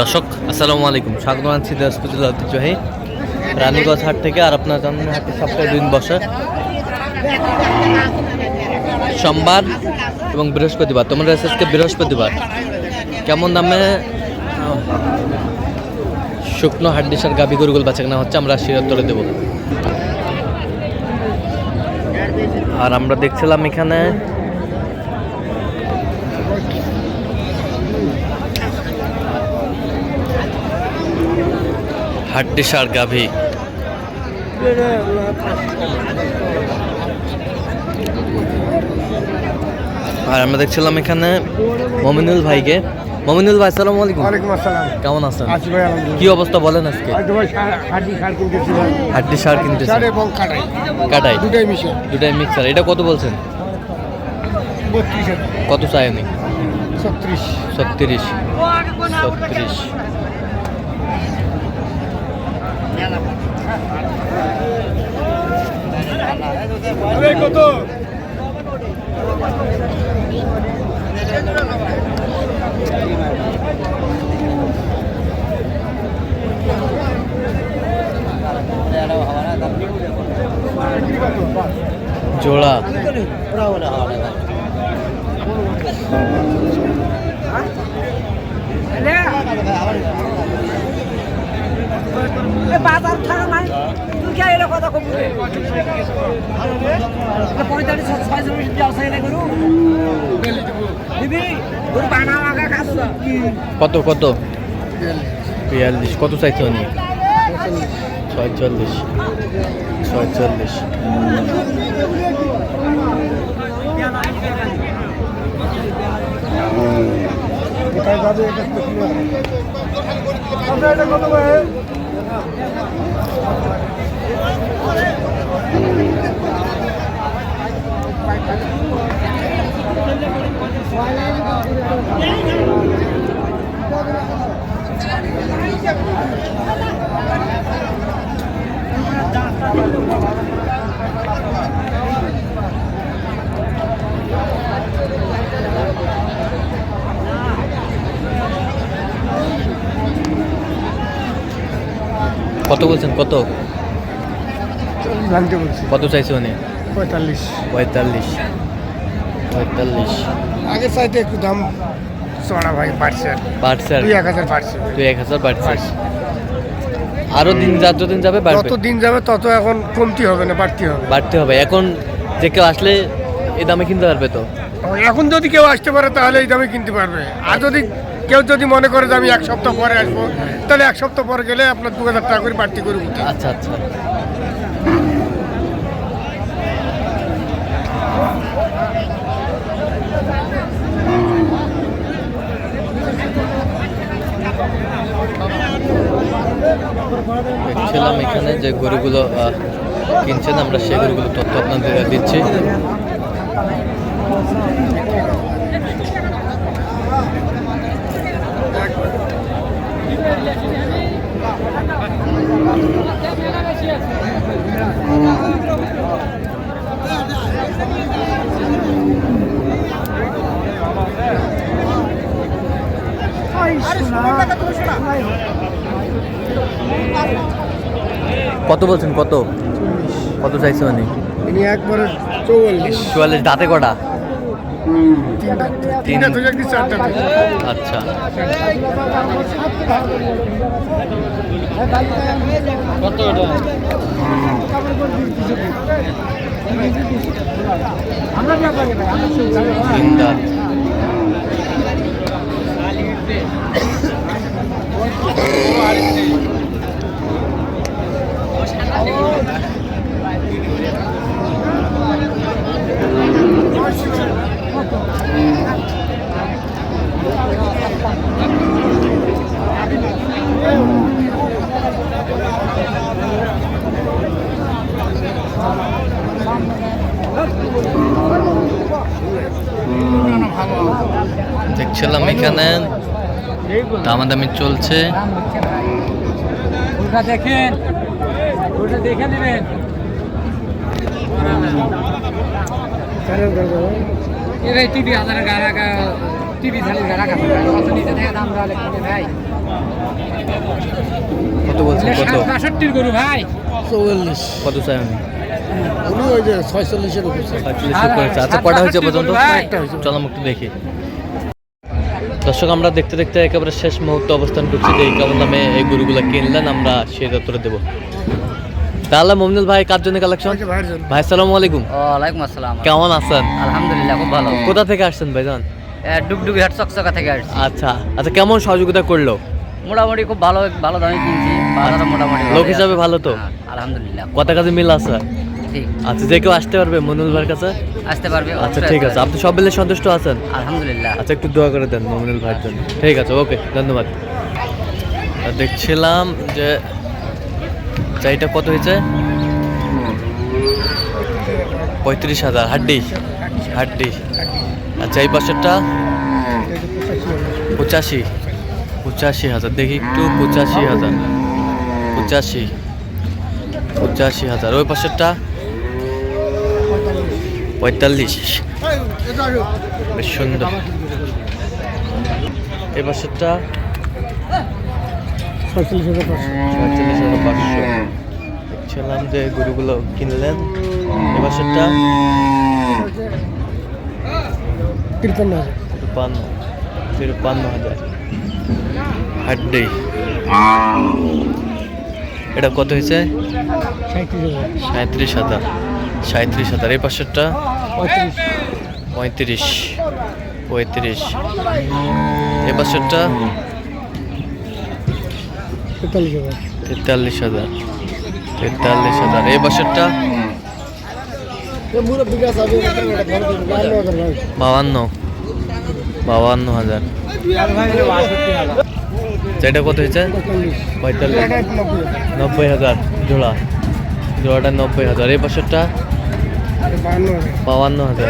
দর্শক, আসসালামু আলাইকুম। স্বাগত জানাচ্ছি দিনাজপুর ঐতিহ্যবাহী রানীগঞ্জ হাট থেকে আর আপনার জানেন হাটে সপ্তাহে দিন বসে। সোমবার এবং বৃহস্পতিবার তোমরা আজকে বৃহস্পতিবার। কেমন দামে শুকনো হাড্ডিসার গাভি গরুগুল বাচ্চা কেনা হচ্ছে, আমরা শিরোত্তরে দেব। আর আমরা দেখছিলাম এখানে হাড্ডিসার গাভি। আর আমরা দেখছিলাম এখানে মমিনুল ভাইকে। মমিনুল ভাই আসসালামু আলাইকুম। ওয়ালাইকুম আসসালাম। কেমন আছেন? আছি ভাই কি অবস্থা বলেন আজকে? হয়তো ভাই হাড্ডি সার কিনতেছিলাম হাড্ডি সার কিনতেছেন। সার এবং কাটাই। কাটাই? দুটাই মিশে। দুটাই মিক্সার। এটা কত বলছেন? বত্রিশ কত চাইনি ছত্রিশ। ছত্রিশ। ছত্রিশ। কত? জোড়া। বাজার থাকা নাই। না কত কত? বিয়াল্লিশ। কত চাইছে উনি? ছয়চল্লিশ। ছয়চল্লিশ। কোথায় যাবে? এটা তো clear না। আমরা কত বলছেন? কত? কত চাইছে উনি? পঁয়তাল্লিশ। পঁয়তাল্লিশ। পঁয়তাল্লিশ। আগে চাইতে একটু দাম চড়া ভাই বাড়ছে আর বাড়ছে দুই এক হাজার বাড়ছে। দুই এক হাজার বাড়ছে। আরও দিন যতদিন যাবে বাড়বে। যত দিন যাবে তত এখন কমতি হবে না বাড়তি হবে। বাড়তে হবে। এখন যে কেউ আসলে এই দামে কিনতে পারবে তো? এখন যদি কেউ আসতে পারে তাহলে এই দামে কিনতে পারবে। আর যদি কেউ যদি মনে করে যে আমি এক সপ্তাহ পরে আসব, তাহলে এক সপ্তাহ পরে গেলে আপনার দু হাজার টাকা করে বাড়তি করে আচ্ছা আচ্ছা। দেখছিলাম এখানে যে গরুগুলো কিনছেন, আমরা সেই গরুগুলো তথ্য আপনাদের দিচ্ছি। কত বলছেন কত? কত চাইছে মানে ইনি একবারে চৌয়াল্লিশ। চুয়াল্লিশ দাঁতে কটা? আচ্ছা। দেখছিলাম এখানে। দামাদামি চলছে। দেখেন দেখে নেবেন। হাজার টিভি নিচে থেকে দাম ভাই। কত বলছেন? কত? বাষট্টির গরু ভাই। চৌচল্লিশ কত চাই আমি? ওই যে ছয়চল্লিশের উপর সাতচল্লিশ করেছে আচ্ছা কটা হয়েছে পর্যন্ত? চলো একটু দেখি। দর্শক আমরা দেখতে দেখতে একেবারে শেষ মুহূর্তে অবস্থান করছি যে এই কেমন দামে এই গরুগুলো কিনলেন আমরা সেই দত্তরে দেবো। তাহলে মমিনুল ভাই কার জন্য কালেকশন ভাই সালাম আলাইকুম। ওয়ালাইকুম আসসালাম। কেমন আছেন? আলহামদুলিল্লাহ খুব ভালো। কোথা থেকে আসছেন ভাইজান? ডুগডুগি হাট চকচকা থেকে আসছি। আচ্ছা আচ্ছা কেমন সহযোগিতা করল? মোটামুটি খুব ভালো ভালো দামে কিনছি বাজারও মোটামুটি লোক হিসাবে ভালো তো? হ্যাঁ, আলহামদুলিল্লাহ। কত কাজে মিল আছে? ঠিক। আচ্ছা যে কেউ আসতে পারবে মনুল ভাইয়ের কাছে? আসতে পারবে আচ্ছা ঠিক আছে। আপনি সব মিলে সন্তুষ্ট আছেন? আলহামদুলিল্লাহ। আচ্ছা একটু দোয়া করে দেন মমিনুল ভাইয়ের জন্য। ঠিক আছে ওকে ধন্যবাদ। দেখছিলাম যে চাইটা কত হয়েছে? পঁয়ত্রিশ হাজার হাড্ডি হাড্ডি। আচ্ছা এই পাশেরটা? পঁচাশি পঁচাশি হাজার। দেখি একটু পঁচাশি হাজার। পঁচাশি পঁচাশি হাজার। ওই পাশেরটা? পঁয়তাল্লিশ। বেশ সুন্দর। হাজার পাঁচশো হাজার পাঁচশো। দেখছিলাম যে গরুগুলো কিনলেন। এই পাশেরটা? তিরপান্ন হাজার। তিরপান্ন। তিরপান্ন হাজার। হাড্ডি এটা কত হয়েছে? সাঁত্রিশ হাজার। সাঁত্রিশ হাজার। সাঁত্রিশ হাজার। এই পাশেরটা? পঁয়ত্রিশ। পঁয়ত্রিশ। এই পাশেরটা? তেতাল্লিশ হাজার। তেতাল্লিশ হাজার। এই বছরটা মুরব্বী গাছ হাজার ভাই। বাউান্ন বাউান্ন হাজার। যেটা কত হয়েছে? পঁয়তাল্লিশ পঁয়তাল্লিশ। নব্বই হাজার। জোড়া। জোড়াটা নব্বই হাজার। এই বছরটা বাউান্ন হাজার।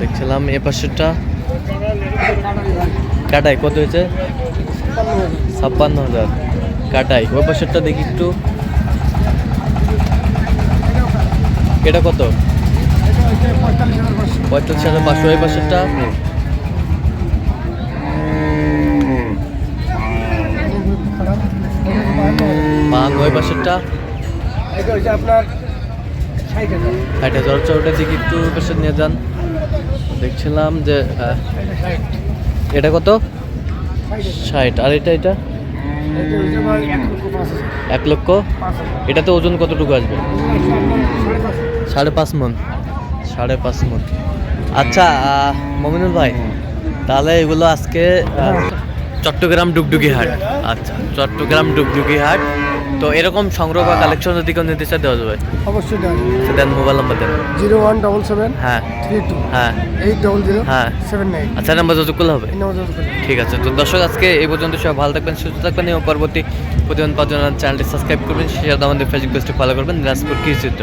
দেখছিলাম এ পাশেরটা? কাটাই, কত হয়েছে? ছাপ্পান্ন হাজার। কাটাই, ওই পাশেরটা দেখি একটু। এটা কত? পঁয়তাল্লিশ হাজার পাঁচশো। ওই পাশেরটা? বাহান্ন ওই পাশেরটা? আপনার ষাট হাজার। হচ্ছে ওটা দিকে একটু পাশে নিয়ে যান। দেখছিলাম যে এটা কত? ষাট আর এটা এটা? এক লক্ষ এটাতে ওজন কতটুকু আসবে? সাড়ে পাঁচ মন। সাড়ে পাঁচ মন। আচ্ছা মমিনুল ভাই তাহলে এগুলো আজকে চট্টগ্রাম ডুগডুগি হাট। আচ্ছা চট্টগ্রাম ডুগডুগি হাট। তো এরকম সংগ্রহ বা কালেকশন যদি কেউ নিতে চায় দেওয়া যাবে। অবশ্যই দেওয়া আচ্ছা, দেন মোবাইল নাম্বার দেন। জিরো ওয়ান ডবল সেভেন হ্যাঁ। থ্রি টু হ্যাঁ। এইট ডবল জিরো হ্যাঁ। Seven nine. আচ্ছা নাম্বার যত করলে হবে? যোগাযোগ। ঠিক আছে তো দর্শক আজকে এই পর্যন্ত সবাই ভালো থাকবেন সুস্থ থাকবেন এবং পরবর্তী প্রতিদিন পাঁচজন চ্যানেলটি সাবস্ক্রাইব করবেন শেয়ার আমাদের ফেসবুক পেজটি ফলো করবেন দিনাজপুর কৃষি চিত্র